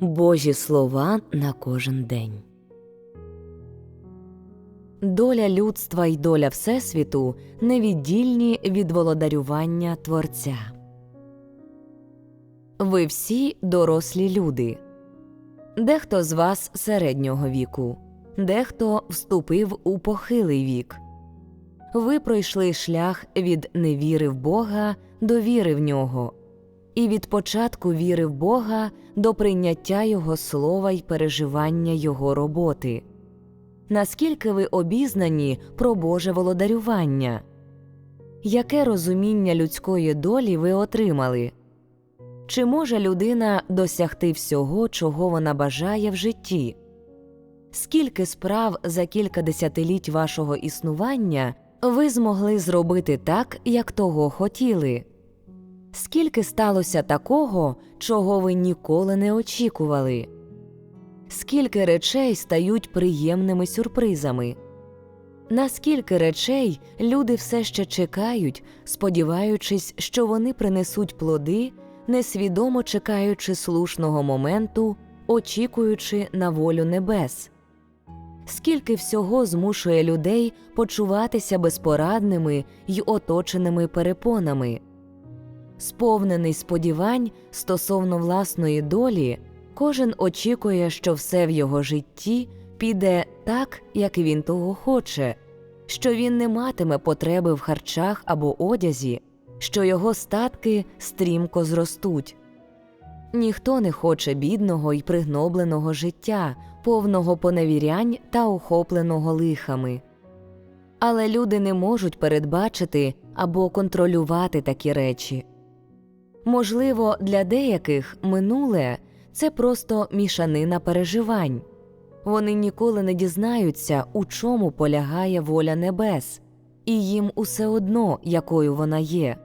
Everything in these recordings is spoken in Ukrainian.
Божі слова на кожен день. Доля людства й доля Всесвіту невіддільні від володарювання Творця. Ви всі дорослі люди. Дехто з вас середнього віку, дехто вступив у похилий вік. Ви пройшли шлях від невіри в Бога до віри в нього, і від початку віри в Бога до прийняття Його слова й переживання Його роботи. Наскільки ви обізнані про Боже володарювання? Яке розуміння людської долі ви отримали? Чи може людина досягти всього, чого вона бажає в житті? Скільки справ за кілька десятиліть вашого існування ви змогли зробити так, як того хотіли? Скільки сталося такого, чого ви ніколи не очікували? Скільки речей стають приємними сюрпризами? Наскільки речей люди все ще чекають, сподіваючись, що вони принесуть плоди, несвідомо чекаючи слушного моменту, очікуючи на волю небес? Скільки всього змушує людей почуватися безпорадними й оточеними перепонами? Сповнений сподівань стосовно власної долі, кожен очікує, що все в його житті піде так, як він того хоче, що він не матиме потреби в харчах або одязі, що його статки стрімко зростуть. Ніхто не хоче бідного й пригнобленого життя, повного поневірянь та охопленого лихами. Але люди не можуть передбачити або контролювати такі речі. Можливо, для деяких минуле це просто мішанина переживань. Вони ніколи не дізнаються, у чому полягає воля небес, і їм усе одно, якою вона є.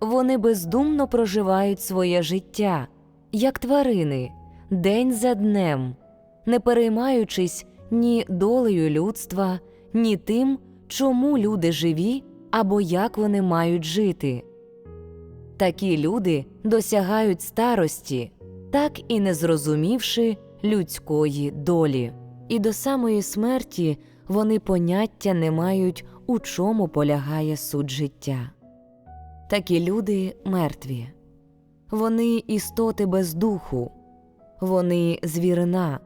Вони бездумно проживають своє життя, як тварини, день за днем, не переймаючись ні долею людства, ні тим, чому люди живі або як вони мають жити. Такі люди досягають старості, так і не зрозумівши людської долі, і до самої смерті вони поняття не мають, у чому полягає суть життя. Такі люди мертві, вони істоти без духу, вони звірина.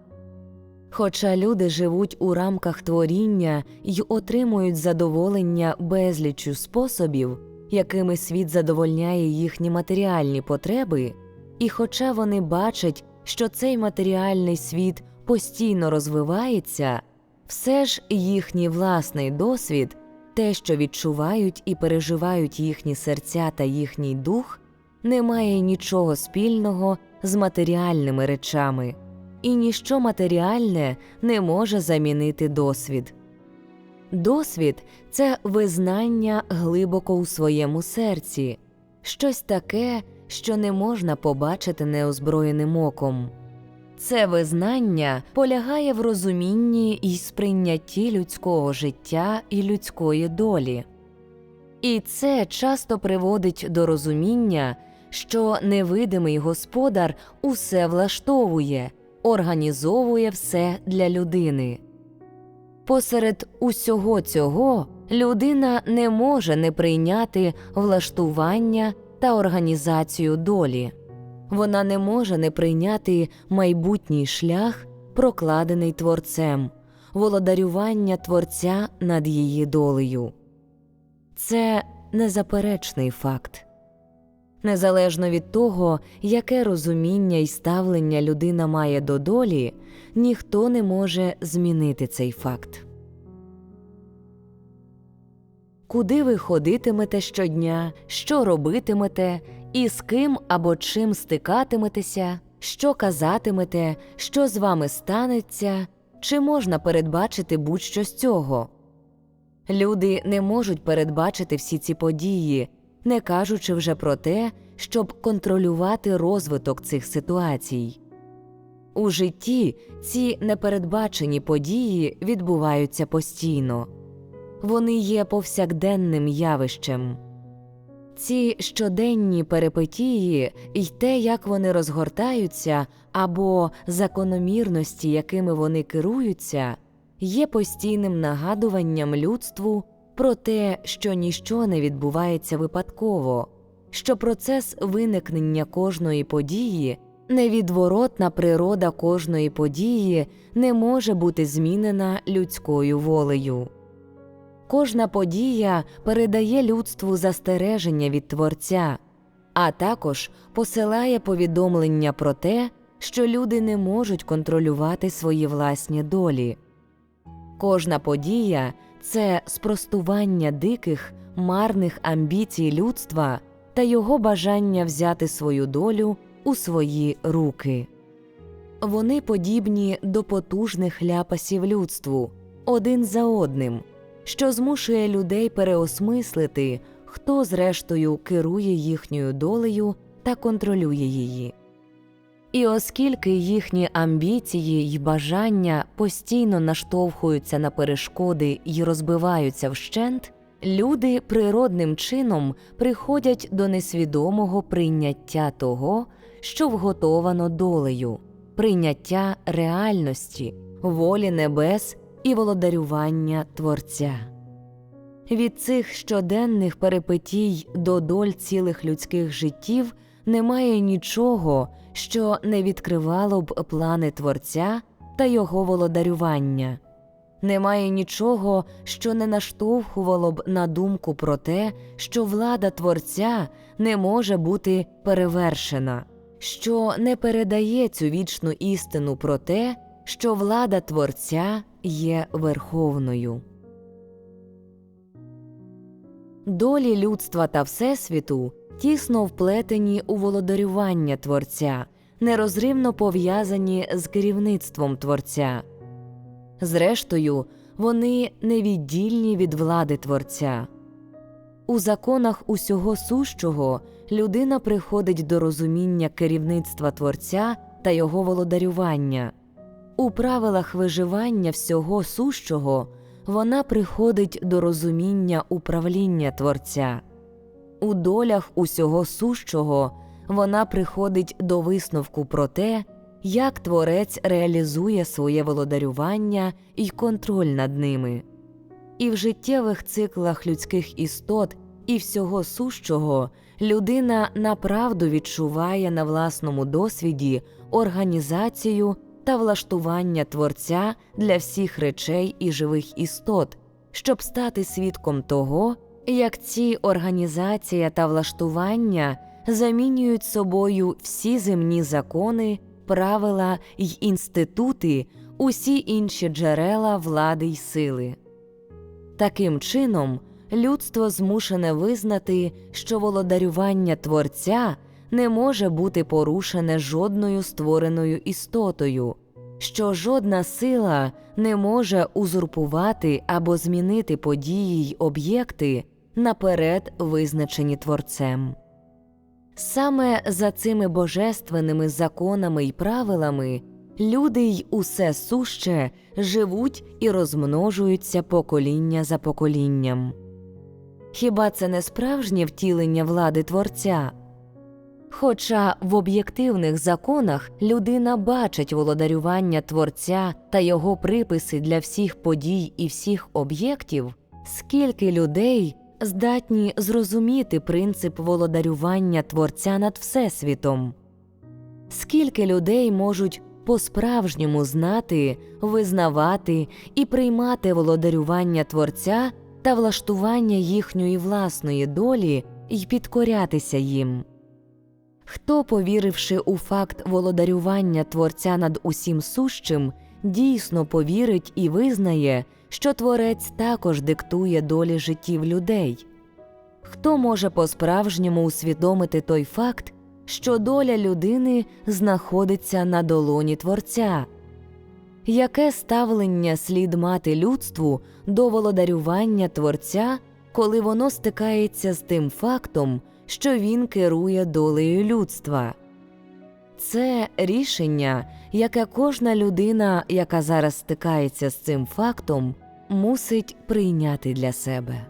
Хоча люди живуть у рамках творіння й отримують задоволення безлічю способів, якими світ задовольняє їхні матеріальні потреби, і хоча вони бачать, що цей матеріальний світ постійно розвивається, все ж їхній власний досвід, те, що відчувають і переживають їхні серця та їхній дух, не має нічого спільного з матеріальними речами, і ніщо матеріальне не може замінити досвід. Досвід це визнання глибоко у своєму серці, щось таке, що не можна побачити неозброєним оком. Це визнання полягає в розумінні і сприйнятті людського життя і людської долі. І це часто приводить до розуміння, що невидимий господар усе влаштовує, організовує все для людини. Посеред усього цього людина не може не прийняти влаштування та організацію долі, вона не може не прийняти майбутній шлях, прокладений творцем, володарювання творця над її долею. Це незаперечний факт. Незалежно від того, яке розуміння і ставлення людина має до долі, ніхто не може змінити цей факт. Куди ви ходитимете щодня, що робитимете, і з ким або чим стикатиметеся, що казатимете, що з вами станеться, чи можна передбачити будь-що з цього? Люди не можуть передбачити всі ці події, не кажучи вже про те, щоб контролювати розвиток цих ситуацій. У житті ці непередбачені події відбуваються постійно, вони є повсякденним явищем. Ці щоденні перипетії й те, як вони розгортаються, або закономірності, якими вони керуються, є постійним нагадуванням людству про те, що ніщо не відбувається випадково, що процес виникнення кожної події, невідворотна природа кожної події не може бути змінена людською волею. Кожна подія передає людству застереження від Творця, а також посилає повідомлення про те, що люди не можуть контролювати свої власні долі. Кожна подія це спростування диких, марних амбіцій людства та його бажання взяти свою долю у свої руки. Вони подібні до потужних ляпасів людству один за одним, що змушує людей переосмислити, хто зрештою керує їхньою долею та контролює її. І оскільки їхні амбіції й бажання постійно наштовхуються на перешкоди й розбиваються вщент, люди природним чином приходять до несвідомого прийняття того, що вготовано долею, прийняття реальності, волі небес і володарювання Творця. Від цих щоденних перипетій до доль цілих людських життів немає нічого, що не відкривало б плани Творця та його володарювання. Немає нічого, що не наштовхувало б на думку про те, що влада Творця не може бути перевершена, що не передає цю вічну істину про те, що влада Творця є верховною. Долі людства та Всесвіту тісно вплетені у володарювання Творця, нерозривно пов'язані з керівництвом Творця. Зрештою, вони невіддільні від влади Творця. У законах усього сущого людина приходить до розуміння керівництва Творця та його володарювання. У правилах виживання всього сущого вона приходить до розуміння управління Творця. У долях усього сущого вона приходить до висновку про те, як творець реалізує своє володарювання і контроль над ними. І в життєвих циклах людських істот і всього сущого людина направду відчуває на власному досвіді організацію та влаштування творця для всіх речей і живих істот, щоб стати свідком того, як ці організація та влаштування замінюють собою всі земні закони, правила й інститути, усі інші джерела влади й сили. Таким чином, людство змушене визнати, що володарювання Творця не може бути порушене жодною створеною істотою, що жодна сила не може узурпувати або змінити події й об'єкти, наперед визначені Творцем. Саме за цими божественними законами й правилами люди й усе суще живуть і розмножуються покоління за поколінням. Хіба це не справжнє втілення влади Творця? Хоча в об'єктивних законах людина бачить володарювання Творця та його приписи для всіх подій і всіх об'єктів, скільки людей здатні зрозуміти принцип володарювання Творця над Всесвітом, скільки людей можуть по-справжньому знати, визнавати і приймати володарювання Творця та влаштування їхньої власної долі і підкорятися їм. Хто, повіривши у факт володарювання Творця над усім сущим, дійсно повірить і визнає, що Творець також диктує долі життів людей? Хто може по-справжньому усвідомити той факт, що доля людини знаходиться на долоні Творця? Яке ставлення слід мати людству до володарювання Творця, коли воно стикається з тим фактом, що він керує долею людства? Це рішення, яке кожна людина, яка зараз стикається з цим фактом, мусить прийняти для себе.